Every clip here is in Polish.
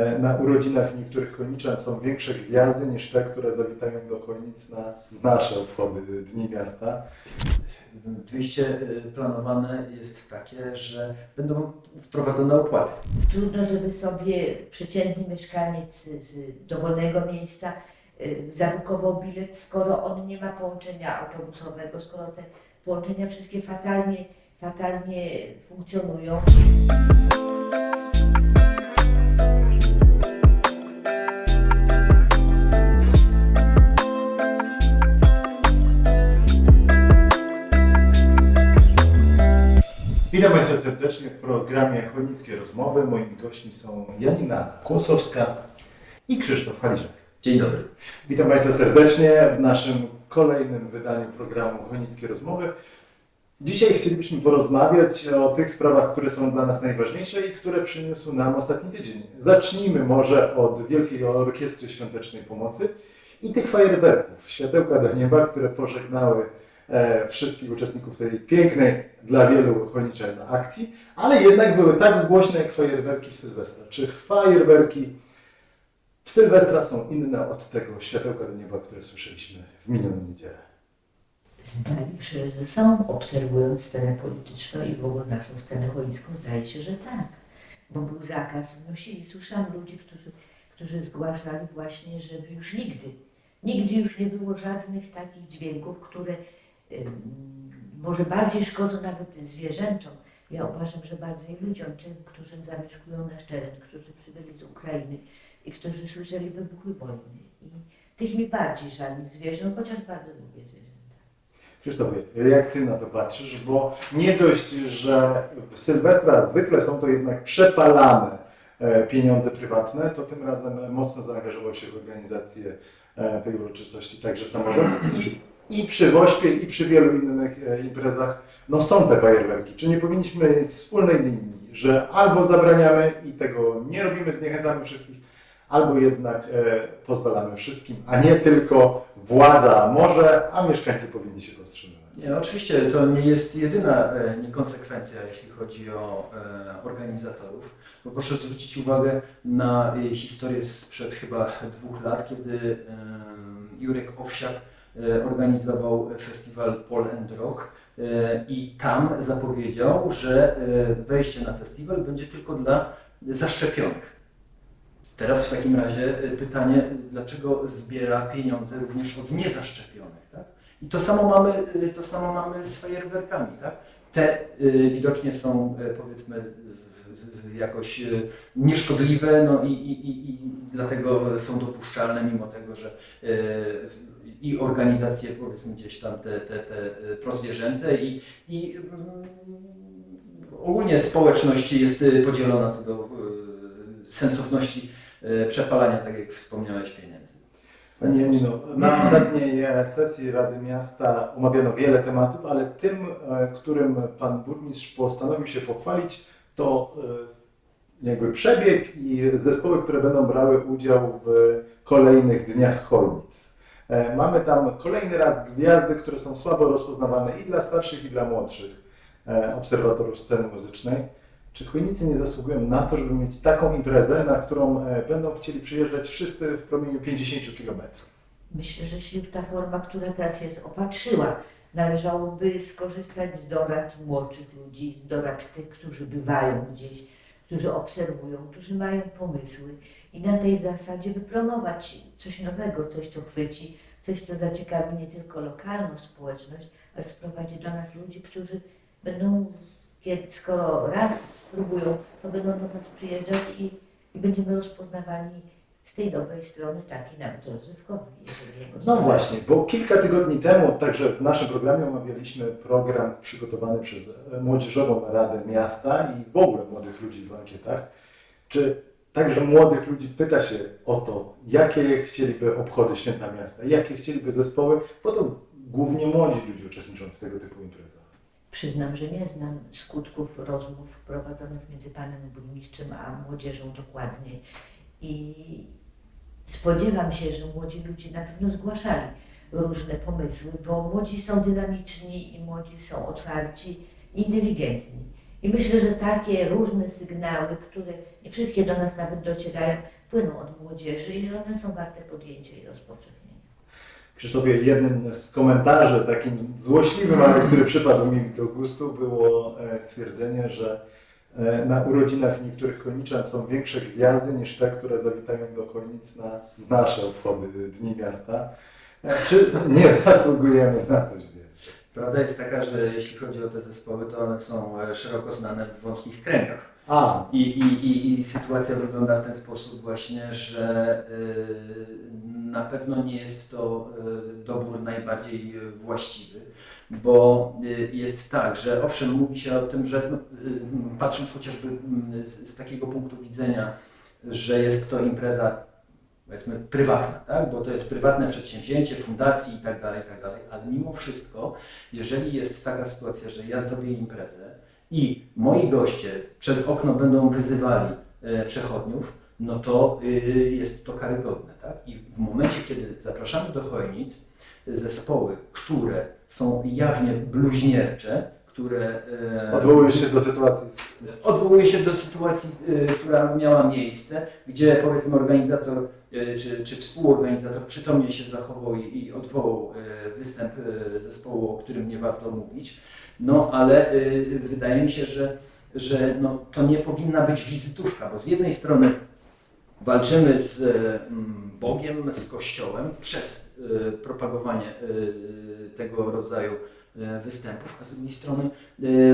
e, na urodzinach niektórych chojniczan są większe gwiazdy niż te, które zawitają do Chojnic na nasze obchody Dni Miasta. Wyjście y, planowane jest takie, że będą wprowadzone opłaty. Trudno, żeby sobie przeciętny mieszkaniec z, dowolnego miejsca y, zabukował bilet, skoro on nie ma połączenia autobusowego, skoro te połączenia wszystkie fatalnie, fatalnie funkcjonują. Witam Państwa serdecznie w programie Chojnickie Rozmowy. Moimi gośćmi są Janina Kłosowska i Krzysztof Haliżak. Dzień dobry. Witam Państwa serdecznie w naszym kolejnym wydaniu programu Chojnickie Rozmowy. Dzisiaj chcielibyśmy porozmawiać o tych sprawach, które są dla nas najważniejsze i które przyniósł nam ostatni tydzień. Zacznijmy może od Wielkiej Orkiestry Świątecznej Pomocy i tych fajerwerków, światełka do nieba, które pożegnały wszystkich uczestników tej pięknej dla wielu chojniczej akcji, ale jednak były tak głośne jak fajerwerki w Sylwestra. Czy fajerwerki w Sylwestra są inne od tego światełka do nieba, które słyszeliśmy w minioną niedzielę? Zdaje się, że obserwując scenę polityczną i w ogóle naszą scenę chojnicką, zdaje się, że tak. Bo był zakaz, wnosili, słyszałam ludzi, którzy, którzy zgłaszali właśnie, żeby już nigdy, nigdy już nie było żadnych takich dźwięków, które może bardziej szkodzą nawet zwierzętom. Ja uważam, że bardziej ludziom, tym, którzy zamieszkują nasz teren, którzy przybyli z Ukrainy i którzy słyszeli wybuchy wojny. I tych mi bardziej żal zwierząt, chociaż bardzo lubię zwierzęta. Krzysztofie, jak Ty na to patrzysz? Bo nie dość, że w Sylwestra zwykle są to jednak przepalane e, pieniądze prywatne, to tym razem mocno zaangażował się w organizację e, tej uroczystości także samorząd. I, przy Wośpie, i przy wielu innych e, imprezach no są te fajerwerki. Czy nie powinniśmy mieć wspólnej linii, że albo zabraniamy i tego nie robimy, zniechęcamy wszystkich, albo jednak e, pozwalamy wszystkim, a nie tylko władza może, a mieszkańcy powinni się powstrzymywać. Nie, oczywiście to nie jest jedyna e, niekonsekwencja, jeśli chodzi o organizatorów. Bo proszę zwrócić uwagę na historię sprzed chyba dwóch lat, kiedy Jurek Owsiak organizował festiwal Pol and Rock e, i tam zapowiedział, że e, wejście na festiwal będzie tylko dla zaszczepionych. Teraz w takim razie e, pytanie, dlaczego zbiera pieniądze również od niezaszczepionych, tak? I to samo mamy, to samo mamy z fajerwerkami, tak? Te widocznie są powiedzmy jakoś y, nieszkodliwe, no i, i, i, i dlatego są dopuszczalne, mimo tego, że y, i organizacje powiedzmy gdzieś tam te, te, te y, prozwierzęce i, i mm, ogólnie społeczność jest podzielona co do sensowności przepalania, tak jak wspomniałeś, pieniędzy. Panie Janino, na ostatniej e, sesji Rady Miasta omawiano wiele tematów, ale tym, e, którym Pan Burmistrz postanowił się pochwalić, to e, jakby przebieg i zespoły, które będą brały udział w kolejnych dniach Chojnic. E, Mamy tam kolejny raz gwiazdy, które są słabo rozpoznawane i dla starszych, i dla młodszych e, obserwatorów sceny muzycznej. Czy Chojnicy nie zasługują na to, żeby mieć taką imprezę, na którą będą chcieli przyjeżdżać wszyscy w promieniu 50 kilometrów? Myślę, że się ta forma, która teraz jest, opatrzyła. Należałoby skorzystać z dorad młodszych ludzi, z dorad tych, którzy bywają gdzieś, którzy obserwują, którzy mają pomysły i na tej zasadzie wypromować coś nowego, coś, co chwyci, coś, co zaciekawi nie tylko lokalną społeczność, ale sprowadzi do nas ludzi, którzy będą, skoro raz spróbują, to będą do nas przyjeżdżać i, i będziemy rozpoznawani z tej dobrej strony, takiej nawet jeżeli jego No właśnie, bo kilka tygodni temu także w naszym programie omawialiśmy program przygotowany przez Młodzieżową Radę Miasta i w ogóle młodych ludzi w ankietach. Czy także młodych ludzi pyta się o to, jakie chcieliby obchody święta miasta, jakie chcieliby zespoły, bo to głównie młodzi ludzie uczestniczą w tego typu imprezach. Przyznam, że nie znam skutków rozmów prowadzonych między panem burmistrzem a młodzieżą dokładnie. I spodziewam się, że młodzi ludzie na pewno zgłaszali różne pomysły, bo młodzi są dynamiczni i młodzi są otwarci, inteligentni. I myślę, że takie różne sygnały, które nie wszystkie do nas nawet docierają, płyną od młodzieży i one są warte podjęcia i rozpowszechnienia. Krzysztofie, jednym z komentarzy takim złośliwym, ale który przypadł mi do gustu, było e, stwierdzenie, że na urodzinach niektórych chojniczan są większe gwiazdy niż te, które zawitają do Chojnic na nasze obchody Dni Miasta. E, Czy nie zasługujemy na coś? Prawda jest taka, że jeśli chodzi o te zespoły, to one są e, szeroko znane w wąskich kręgach. A, I, i, i, I sytuacja wygląda w ten sposób właśnie, że y, na pewno nie jest to y, dobór najbardziej właściwy, bo y, jest tak, że owszem, mówi się o tym, że no, y, patrząc chociażby z, z takiego punktu widzenia, że jest to impreza powiedzmy prywatna, tak? bo to jest prywatne przedsięwzięcie, fundacji i tak dalej, i tak dalej, ale mimo wszystko, jeżeli jest taka sytuacja, że ja zrobię imprezę, i moi goście przez okno będą wyzywali e, przechodniów, no to y, jest to karygodne. Tak? I w momencie, kiedy zapraszamy do Chojnic zespoły, które są jawnie bluźniercze, które e, odwołujesz się do sytuacji odwołuje się do sytuacji, y, która miała miejsce, gdzie powiedzmy organizator czy, czy współorganizator przytomnie się zachował i, i odwołał y, występ y, zespołu, o którym nie warto mówić. No ale wydaje mi się, że, że no, to nie powinna być wizytówka, bo z jednej strony walczymy z Bogiem, z Kościołem przez propagowanie tego rodzaju występów, a z drugiej strony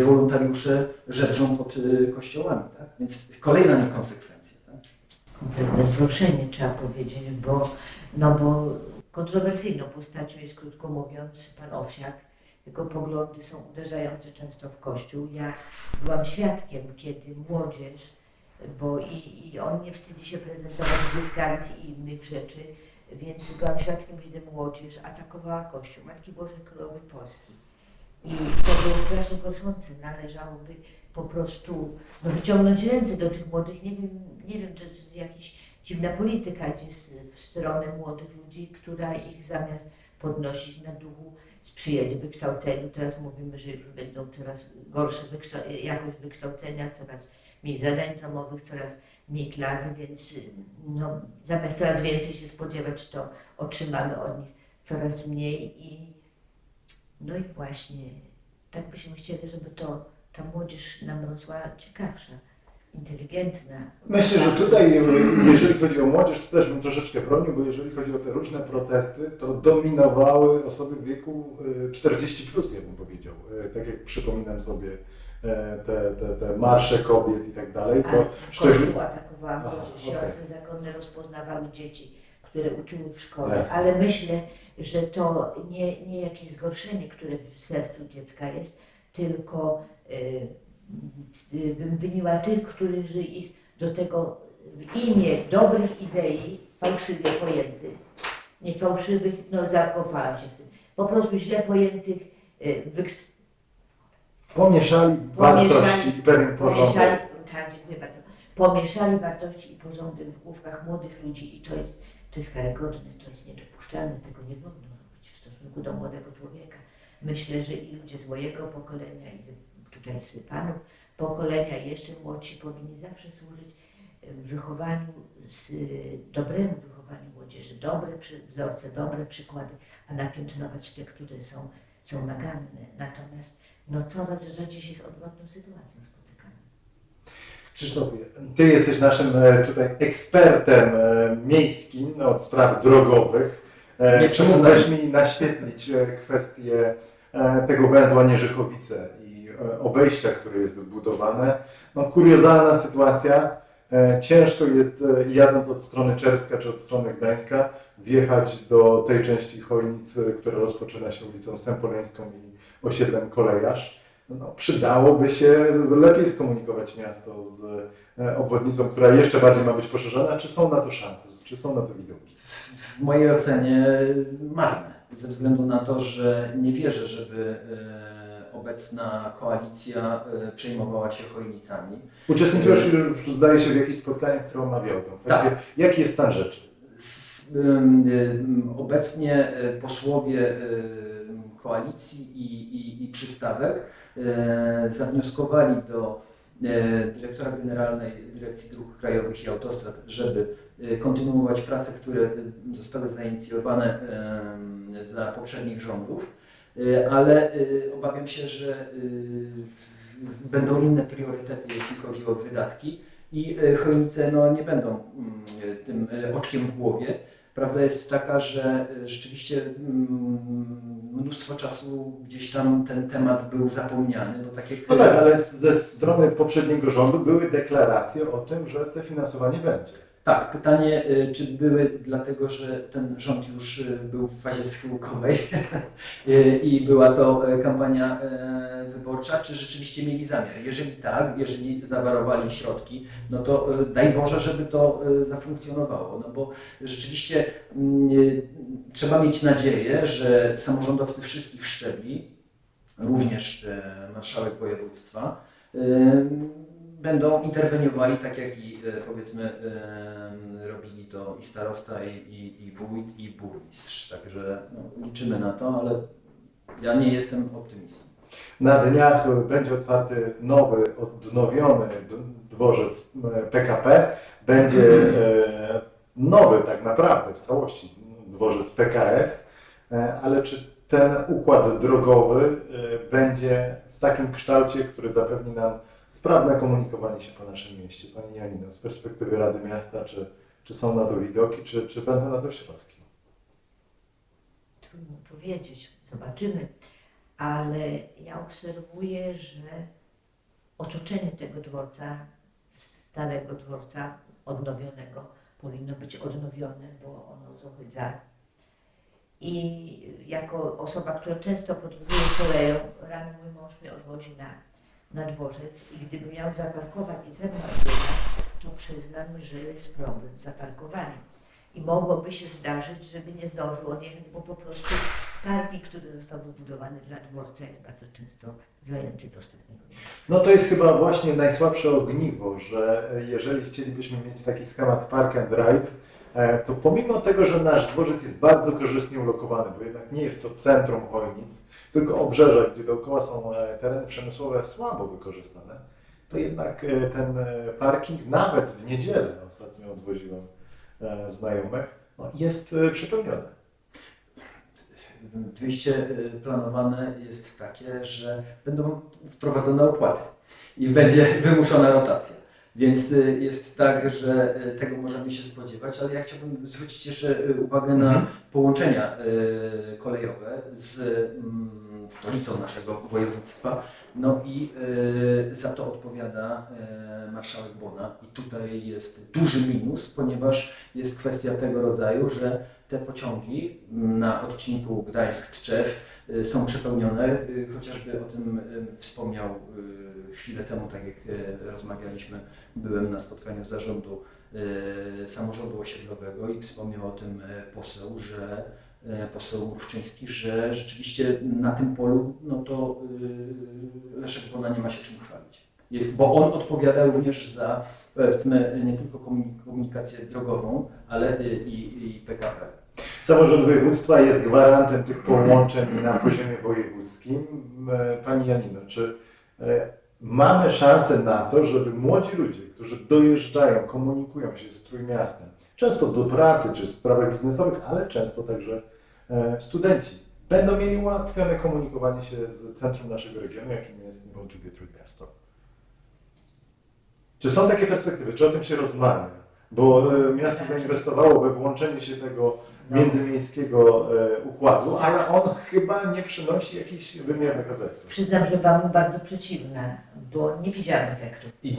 wolontariusze żebrzą pod kościołami. Tak? Więc kolejna niekonsekwencja. Kompletne wzruszenie trzeba powiedzieć, bo, no bo kontrowersyjną postacią jest krótko mówiąc pan Owsiak. Jego poglądy są uderzające często w kościół. Ja byłam świadkiem, kiedy młodzież, bo i, i on nie wstydzi się prezentować błyskawic i innych rzeczy, więc byłam świadkiem, kiedy młodzież atakowała kościół Matki Bożej Królowej Polski. I to było strasznie gorszące. Należałoby po prostu no, wyciągnąć ręce do tych młodych. Nie wiem, nie wiem, to jest jakaś dziwna polityka idzie w stronę młodych ludzi, która ich zamiast podnosić na duchu, sprzyjać wykształceniu. Teraz mówimy, że już będą coraz gorsze wykształ- jakość wykształcenia, coraz mniej zadań domowych, coraz mniej klasy, więc no, zamiast coraz więcej się spodziewać, to otrzymamy od nich coraz mniej i no i właśnie tak byśmy chcieli, żeby to ta młodzież nam rosła ciekawsza, inteligentna. Myślę, że tutaj, e, jeżeli chodzi o młodzież, to też bym troszeczkę bronił, bo jeżeli chodzi o te różne protesty, to dominowały osoby w wieku e, 40+, plus, ja bym powiedział. E, Tak jak przypominam sobie e, te, te, te marsze kobiet i tak dalej, to A szczególnie... Kościół atakowała Aha, młodzież, okej. siostry zakonne rozpoznawały dzieci, które uczyły w szkole, Jasne. ale myślę, że to nie, nie jakieś zgorszenie, które w sercu dziecka jest, tylko bym wyniła tych, którzy ich do tego w imię dobrych idei fałszywie pojętych, nie fałszywych, no zakopałam się w tym, po prostu źle pojętych, y, wyk- Pomieszali wartości i pewien porządek. Pomieszali, tak, dziękuję bardzo. Pomieszali wartości i porządek w główkach młodych ludzi i to jest, to jest karygodne, to jest niedopuszczalne, tego nie wolno robić w stosunku do młodego człowieka. Myślę, że i ludzie z mojego pokolenia i z, tutaj z panów pokolenia jeszcze młodsi powinni zawsze służyć wychowaniu, z, dobremu wychowaniu młodzieży, dobre wzorce, dobre przykłady, a napiętnować te, które są, są naganne. Natomiast no coraz rzadziej się z odwrotną sytuacją spotykamy. Krzysztofie, Ty jesteś naszym e, tutaj ekspertem e, miejskim od spraw drogowych. E, Nie Przemógłeś mi naświetlić kwestię tego węzła Nierzychowice i obejścia, które jest budowane. No, kuriozalna sytuacja. E, Ciężko jest, e, jadąc od strony Czerska czy od strony Gdańska, wjechać do tej części Chojnic, e, która rozpoczyna się ulicą Sempoleńską i osiedlem Kolejarz. No, przydałoby się lepiej skomunikować miasto z e, obwodnicą, która jeszcze bardziej ma być poszerzona. Czy są na to szanse? Czy są na to widoki? W mojej ocenie marne, ze względu na to, że nie wierzę, żeby e, obecna koalicja e, przejmowała się chojnicami. Uczestniczyłeś już, zdaje się, w jakichś spotkaniach, które omawiały tę kwestię. Tak. Jaki jest stan rzeczy? Ym, Obecnie posłowie koalicji i, i, i przystawek zawnioskowali do dyrektora Generalnej Dyrekcji Dróg Krajowych i Autostrad, żeby kontynuować prace, które zostały zainicjowane za poprzednich rządów, ale e, obawiam się, że e, będą inne priorytety, jeśli chodzi o wydatki i e, Chojnice no, nie będą mm, tym oczkiem w głowie. Prawda jest taka, że rzeczywiście mm, mnóstwo czasu gdzieś tam ten temat był zapomniany, bo tak jak No tak, ale ze strony poprzedniego rządu były deklaracje o tym, że to finansowanie będzie. Tak, pytanie, y, czy były dlatego, że ten rząd już y, był w fazie schyłkowej y, i była to kampania wyborcza, czy rzeczywiście mieli zamiar? Jeżeli tak, jeżeli zawarowali środki, no to daj Boże, żeby to zafunkcjonowało, no bo rzeczywiście mm, trzeba mieć nadzieję, że samorządowcy wszystkich szczebli, również marszałek województwa, będą interweniowali tak jak i e, powiedzmy e, robili to i starosta, i, i, i wójt, i burmistrz. Także no, liczymy na to, ale ja nie jestem optymistą. Na dniach będzie otwarty nowy, odnowiony dworzec PKP. Będzie e, nowy tak naprawdę w całości dworzec PKS, ale czy ten układ drogowy będzie w takim kształcie, który zapewni nam sprawne komunikowanie się po naszym mieście? Pani Janino, z perspektywy Rady Miasta, czy, czy są na to widoki, czy, czy będą na to środki? Trudno powiedzieć, zobaczymy. Ale ja obserwuję, że otoczenie tego dworca, starego dworca, odnowionego, powinno być odnowione, bo ono zohydza. I jako osoba, która często podróżuje koleją, rano mój mąż mnie odwozi na, na dworzec i gdyby miał zaparkować i ze mną jechać, to przyznam, że jest problem z zaparkowaniem. I mogłoby się zdarzyć, żeby nie zdążył on jechać, bo po prostu parking, który został wybudowany dla dworca jest bardzo często zajęty do ostatniego dnia. No to jest chyba właśnie najsłabsze ogniwo, że jeżeli chcielibyśmy mieć taki schemat park and drive, to pomimo tego, że nasz dworzec jest bardzo korzystnie ulokowany, bo jednak nie jest to centrum Chojnic, tylko obrzeża, gdzie dookoła są e, tereny przemysłowe słabo wykorzystane, to jednak e, ten e, parking nawet w niedzielę, ostatnio odwoziłem e, znajomych, no jest e, przepełniony. Wyjście planowane jest takie, że będą wprowadzone opłaty i będzie wymuszona rotacja. Więc y, jest tak, że y, tego możemy się spodziewać, ale ja chciałbym zwrócić jeszcze y, uwagę na Mhm. Połączenia y, kolejowe z mm, stolicą naszego województwa. No i y, za to odpowiada y, marszałek Bona. I tutaj jest duży minus, ponieważ jest kwestia tego rodzaju, że te pociągi na odcinku Gdańsk-Tczew są przepełnione. Chociażby o tym wspomniał chwilę temu, tak jak rozmawialiśmy, byłem na spotkaniu zarządu samorządu osiedlowego i wspomniał o tym y, poseł, że y, poseł Mrówczyński, że rzeczywiście na tym polu no to Leszek Bona nie ma się czym chwalić. Bo on odpowiada również za powiedzmy nie tylko komunik- komunikację drogową, ale i, i PKP. Samorząd województwa jest gwarantem tych połączeń na poziomie wojewódzkim. E, Pani Janino, czy e, mamy szansę na to, żeby młodzi ludzie, którzy dojeżdżają, komunikują się z Trójmiastem, często do pracy czy w sprawach biznesowych, ale często także e, studenci, będą mieli ułatwione komunikowanie się z centrum naszego regionu, jakim jest niewątpliwie Trójmiasto? Czy są takie perspektywy? Czy o tym się rozmawia? Bo e, miasto zainwestowało we włączenie się tego międzymiejskiego e, układu, ale on chyba nie przynosi jakichś wymiernych efektów. Przyznam, że byłam bardzo przeciwna, bo nie widziałam efektów. I.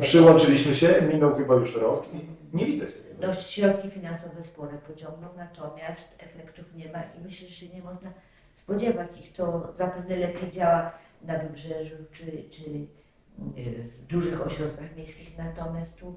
Przyłączyliśmy się, minął chyba już rok i nie widać tego. No, środki finansowe spore pociągną, natomiast efektów nie ma i myślę, że nie można spodziewać ich. To zapewne lepiej działa na wybrzeżu czy, czy y, w dużych ośrodkach miejskich, natomiast tu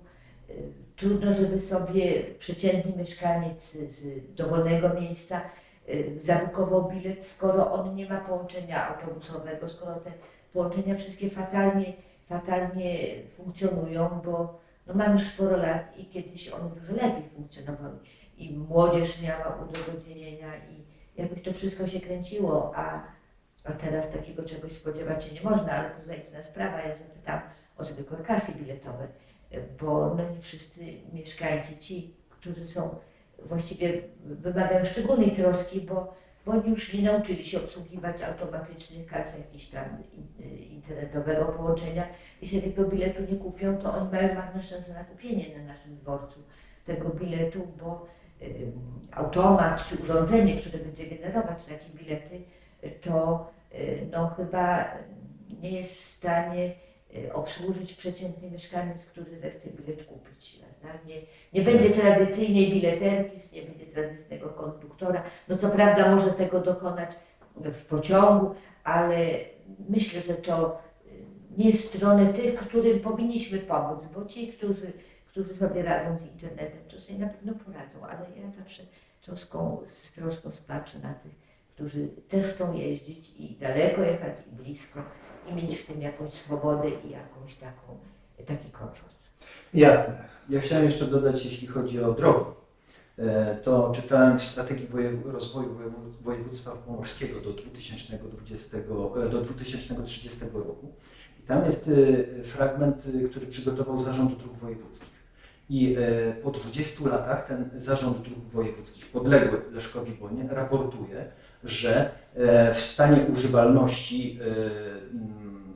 trudno, żeby sobie przeciętny mieszkaniec z, dowolnego miejsca y, zabukował bilet, skoro on nie ma połączenia autobusowego, skoro te połączenia wszystkie fatalnie, fatalnie funkcjonują, bo no mam już sporo lat i kiedyś one dużo lepiej funkcjonowały i młodzież miała udogodnienia i jakby to wszystko się kręciło, a, a teraz takiego czegoś spodziewać się nie można, ale tutaj inna sprawa, ja zapytam o zwykłe kasy biletowe, bo no nie wszyscy mieszkańcy, ci, którzy są właściwie wymagają szczególnej troski, bo, bo oni już nie nauczyli się obsługiwać automatycznych kas, jakichś tam in- internetowego połączenia i sobie tego biletu nie kupią, to oni mają marne szanse na kupienie na naszym dworcu tego biletu, bo automat czy urządzenie, które będzie generować takie bilety, to y, no chyba nie jest w stanie obsłużyć przeciętny mieszkaniec, który zechce bilet kupić. prawda? Nie, nie będzie tradycyjnej bileterki, nie będzie tradycyjnego konduktora. No co prawda może tego dokonać w pociągu, ale myślę, że to y, nie w stronę tych, którym powinniśmy pomóc, bo ci, którzy, którzy sobie radzą z internetem, to sobie na pewno poradzą, ale ja zawsze troską, z troską patrzę na tych, którzy też chcą jeździć i daleko jechać i blisko i mieć w tym jakąś swobodę i jakąś taką, taki komfort. Jasne. Ja chciałem jeszcze dodać, jeśli chodzi o drogi, e, to czytałem w strategii rozwoju wojew- województwa pomorskiego do 2020, e, do 2030 roku. I tam jest e, fragment, który przygotował Zarząd Dróg Wojewódzkich. I po 20 latach ten Zarząd Dróg Wojewódzkich, podległy Leszkowi Bonie, raportuje, że e, w stanie używalności e,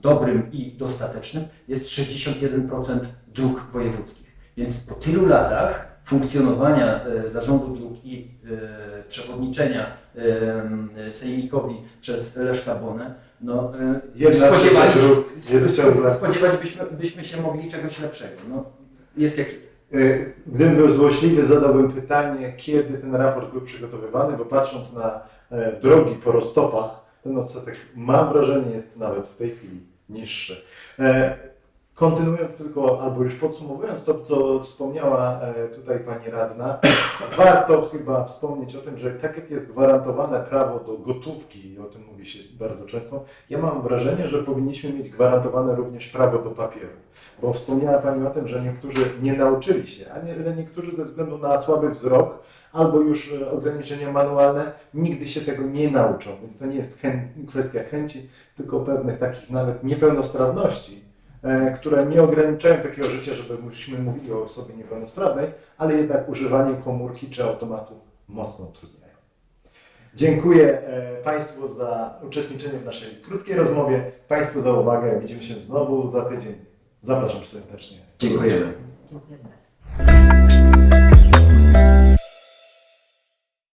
dobrym i dostatecznym jest 61% dróg wojewódzkich. Więc po tylu latach funkcjonowania e, zarządu dróg i przewodniczenia sejmikowi przez Leszka Bonę, no, trzecia dróg jest ciągle. spodziewać byśmy, byśmy się mogli czegoś lepszego. No, jest jak jest. Gdybym był złośliwy, zadałbym pytanie, kiedy ten raport był przygotowywany, bo patrząc na drogi po roztopach, ten odsetek, mam wrażenie, jest nawet w tej chwili niższy. E, Kontynuując tylko, albo już podsumowując to, co wspomniała e, tutaj Pani Radna, warto chyba wspomnieć o tym, że tak jak jest gwarantowane prawo do gotówki, i o tym mówi się bardzo często, ja mam wrażenie, że powinniśmy mieć gwarantowane również prawo do papieru. Bo wspomniała Pani o tym, że niektórzy nie nauczyli się, a nie, niektórzy ze względu na słaby wzrok albo już e, ograniczenia manualne nigdy się tego nie nauczą. Więc to nie jest chę- kwestia chęci, tylko pewnych takich nawet niepełnosprawności, e, które nie ograniczają takiego życia, żeby myśmy mówili o osobie niepełnosprawnej, ale jednak używanie komórki czy automatu mocno utrudniają. Dziękuję e, Państwu za uczestniczenie w naszej krótkiej rozmowie, Państwu za uwagę. Widzimy się znowu za tydzień. Zapraszam serdecznie. Dziękujemy. Dziękuję.